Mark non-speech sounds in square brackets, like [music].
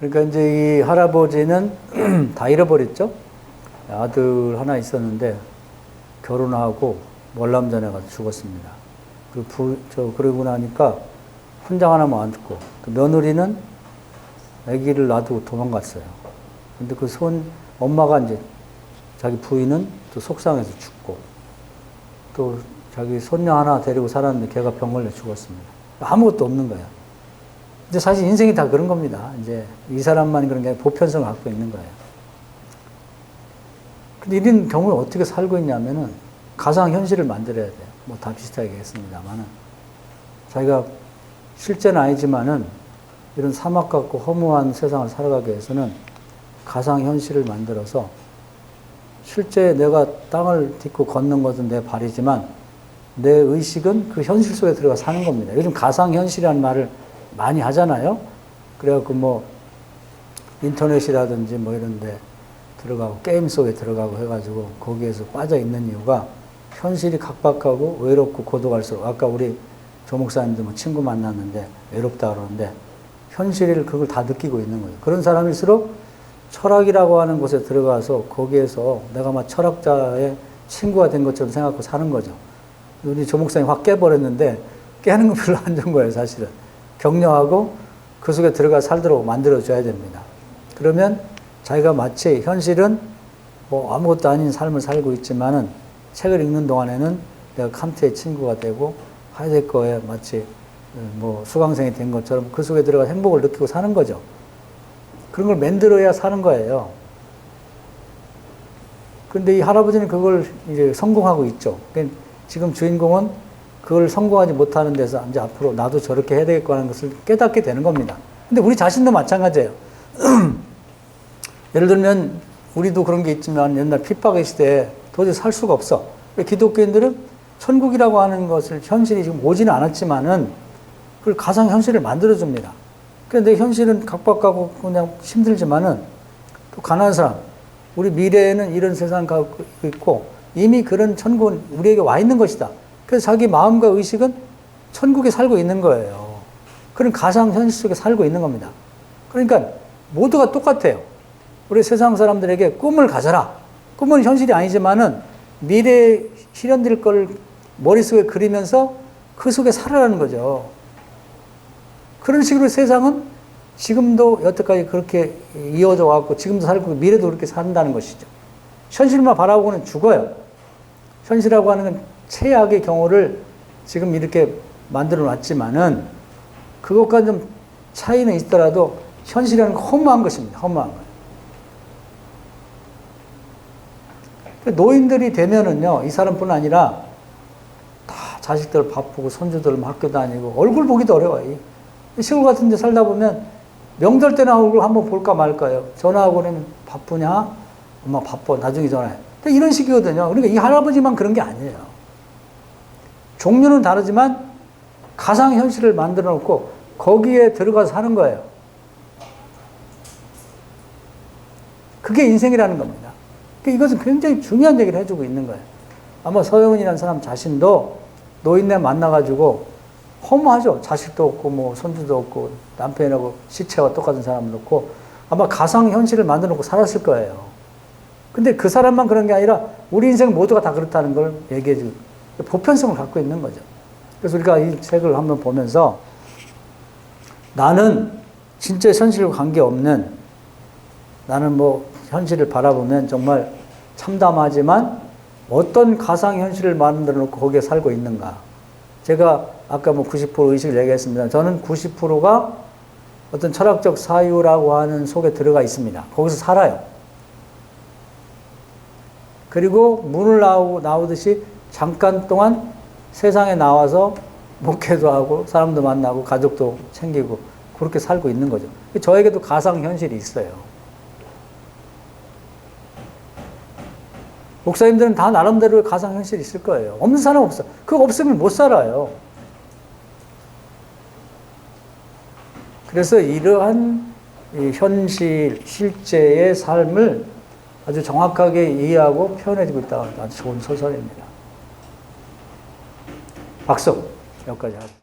그러니까 이제 이 할아버지는 [clears throat] 다 잃어버렸죠. 아들 하나 있었는데 결혼하고 월남전에 가서 죽었습니다. 그 부, 저 그러고 나니까 훈장 하나만 안 듣고 또 며느리는 아기를 놔두고 도망갔어요. 근데 그 손 엄마가 이제 자기 부인은 또 속상해서 죽고 또 자기 손녀 하나 데리고 살았는데 걔가 병 걸려 죽었습니다. 아무것도 없는 거예 요. 이제 사실 인생이 다 그런 겁니다. 이제 이 사람만 그런 게 보편성을 갖고 있는 거예요. 근데 이런 경우에 어떻게 살고 있냐면은 가상 현실을 만들어야 돼요. 뭐 다 비슷하게 했습니다만은 자기가 실제는 아니지만은 이런 사막 같고 허무한 세상을 살아가기 위해서는 가상 현실을 만들어서 실제 내가 땅을 딛고 걷는 것은 내 발이지만 내 의식은 그 현실 속에 들어가 사는 겁니다. 요즘 가상 현실이라는 말을 많이 하잖아요. 그래갖고 뭐 인터넷이라든지 뭐 이런데 들어가고 게임 속에 들어가고 해가지고 거기에서 빠져 있는 이유가 현실이 각박하고 외롭고 고독할수록 아까 우리 조 목사님도 뭐 친구 만났는데 외롭다 그러는데 현실을 그걸 다 느끼고 있는 거예요. 그런 사람일수록 철학이라고 하는 곳에 들어가서 거기에서 내가 막 철학자의 친구가 된 것처럼 생각하고 사는 거죠. 우리 조 목사님 확 깨버렸는데 깨는 건 별로 안 좋은 거예요, 사실은. 격려하고 그 속에 들어가 살도록 만들어줘야 됩니다. 그러면 자기가 마치 현실은 뭐 아무것도 아닌 삶을 살고 있지만은 책을 읽는 동안에는 내가 칸트의 친구가 되고 하이데거에 마치 뭐 수강생이 된 것처럼 그 속에 들어가 행복을 느끼고 사는 거죠. 그런 걸 만들어야 사는 거예요. 근데 이 할아버지는 그걸 이제 성공하고 있죠. 그러니까 지금 주인공은 그걸 성공하지 못하는 데서 이제 앞으로 나도 저렇게 해야 되겠고 하는 것을 깨닫게 되는 겁니다. 근데 우리 자신도 마찬가지예요. [clears throat] 예를 들면 우리도 그런 게 있지만 옛날 핍박의 시대에 도저히 살 수가 없어. 기독교인들은 천국이라고 하는 것을 현실이 지금 오지는 않았지만은 그걸 가상 현실을 만들어 줍니다. 그런데 현실은 각박하고 그냥 힘들지만은 또 가난한 사람, 우리 미래에는 이런 세상 갖고 있고 이미 그런 천국은 우리에게 와 있는 것이다. 그래서 자기 마음과 의식은 천국에 살고 있는 거예요. 그런 가상 현실 속에 살고 있는 겁니다. 그러니까 모두가 똑같아요. 우리 세상 사람들에게 꿈을 가져라. 꿈은 현실이 아니지만은 미래에 실현될 걸 머릿속에 그리면서 그 속에 살아라는 거죠. 그런 식으로 세상은 지금도 여태까지 그렇게 이어져 왔고 지금도 살고 미래도 그렇게 산다는 것이죠. 현실만 바라보고는 죽어요. 현실이라고 하는 건 최악의 경우를 지금 이렇게 만들어 놨지만은 그것과 좀 차이는 있더라도 현실이라는 건 허무한 것입니다. 허무한 거예요. 노인들이 되면은요, 이 사람뿐 아니라 다 자식들 바쁘고 손주들 학교 다니고 얼굴 보기도 어려워요. 시골 같은 데 살다 보면 명절 때나 얼굴 한번 볼까 말까요? 전화하고 그러면 바쁘냐? 엄마 바빠. 나중에 전화해. 이런 식이거든요. 그러니까 이 할아버지만 그런 게 아니에요. 종류는 다르지만 가상현실을 만들어 놓고 거기에 들어가서 사는 거예요. 그게 인생이라는 겁니다. 그러니까 이것은 굉장히 중요한 얘기를 해주고 있는 거예요. 아마 서영은이라는 사람 자신도 노인네 만나가지고 허무하죠. 자식도 없고, 뭐, 손주도 없고, 남편하고 시체와 똑같은 사람도 없고, 아마 가상현실을 만들어 놓고 살았을 거예요. 근데 그 사람만 그런 게 아니라 우리 인생 모두가 다 그렇다는 걸 얘기해 주고, 보편성을 갖고 있는 거죠. 그래서 우리가 이 책을 한번 보면서 나는 진짜 현실과 관계없는 나는 뭐 현실을 바라보면 정말 참담하지만 어떤 가상현실을 만들어 놓고 거기에 살고 있는가. 제가 아까 뭐 90% 의식을 얘기했습니다. 저는 90%가 어떤 철학적 사유라고 하는 속에 들어가 있습니다. 거기서 살아요. 그리고 문을 나오고 나오듯이 잠깐 동안 세상에 나와서 목회도 하고 사람도 만나고 가족도 챙기고 그렇게 살고 있는 거죠. 저에게도 가상 현실이 있어요. 목사님들은 다 나름대로 가상 현실이 있을 거예요. 없는 사람 없어. 그거 없으면 못 살아요. 그래서 이러한 현실, 실제의 삶을 아주 정확하게 이해하고 표현해주고 있다는 아주 좋은 소설입니다. 박수. 여기까지 하죠.